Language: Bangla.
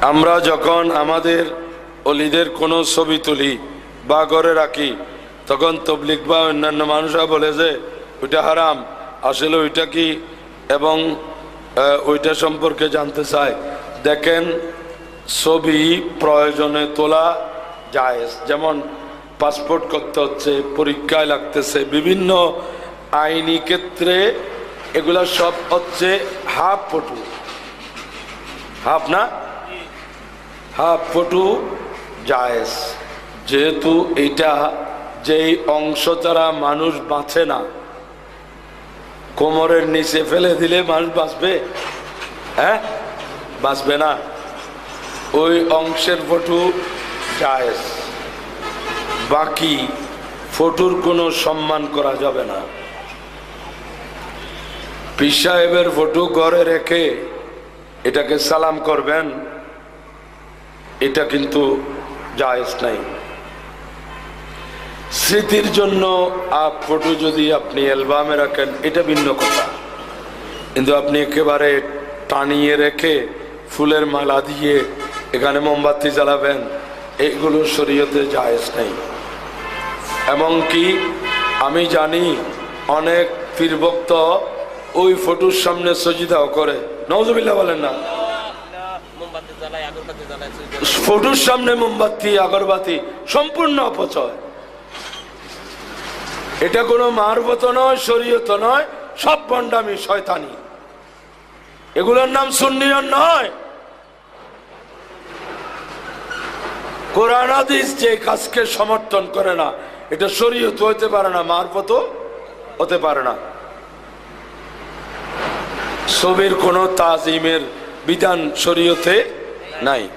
আমরা যখন আমাদের অলিদের কোনো ছবি তুলি বা ঘরে রাখি, তখন তবলিক বা অন্যান্য মানুষরা বলে যে, ওইটা হারাম। আসলে ওইটা কি? এবং ওইটা সম্পর্কে জানতে চায়। দেখেন, ছবি প্রয়োজনে তোলা যায় যেমন, পাসপোর্ট করতে হচ্ছে, পরীক্ষায় লাগতেছে, বিভিন্ন আইনি ক্ষেত্রে এগুলা সব হচ্ছে হাফ ফটো। হাফ না? হাফ ফটো জায়েজ। যেহেতু এটা যেই অংশ দ্বারা মানুষ বাঁচে না, কোমরের নিচে ফেলে দিলে মানুষ বাঁচবে? হ্যাঁ? বাঁচবে না। ওই অংশের ফটু জায়েজ। বাকি ফটুর কোনো সম্মান করা যাবে না। পীর সাহেবের ফটু ঘরে রেখে এটাকে সালাম করবেন। এটা কিন্তু জায়েজ নাই। স্মৃতির জন্য আপ ফটো যদি আপনি অ্যালবামে রাখেন, এটা ভিন্ন কথা। কিন্তু আপনি একেবারে টানিয়ে রেখে ফুলের মালা দিয়ে এখানে মোমবাতি জ্বালাবেন, এগুলো শরীয়তে জায়েজ নেই। এমনকি আমি জানি অনেক পীরভক্ত ওই ফটোর সামনে সজিদাও করে। নজবিল্লা বলেন না মোমবাতি জ্বালায় আগরবাতি জ্বালায় ফটোর সামনে মোমবাতি, আগরবাতি, সম্পূর্ণ অপচয়। এটা কোনো মারবত নয়, শরীয়ত নয়, সব শয়তানি। এগুলোর নাম নয়। যে কাজকে সমর্থন করে না, এটা শরীয়ত হতে পারে না মারফত হতে পারে না। ছবির কোনো তাজিমের বিধান শরীয়তে নাই।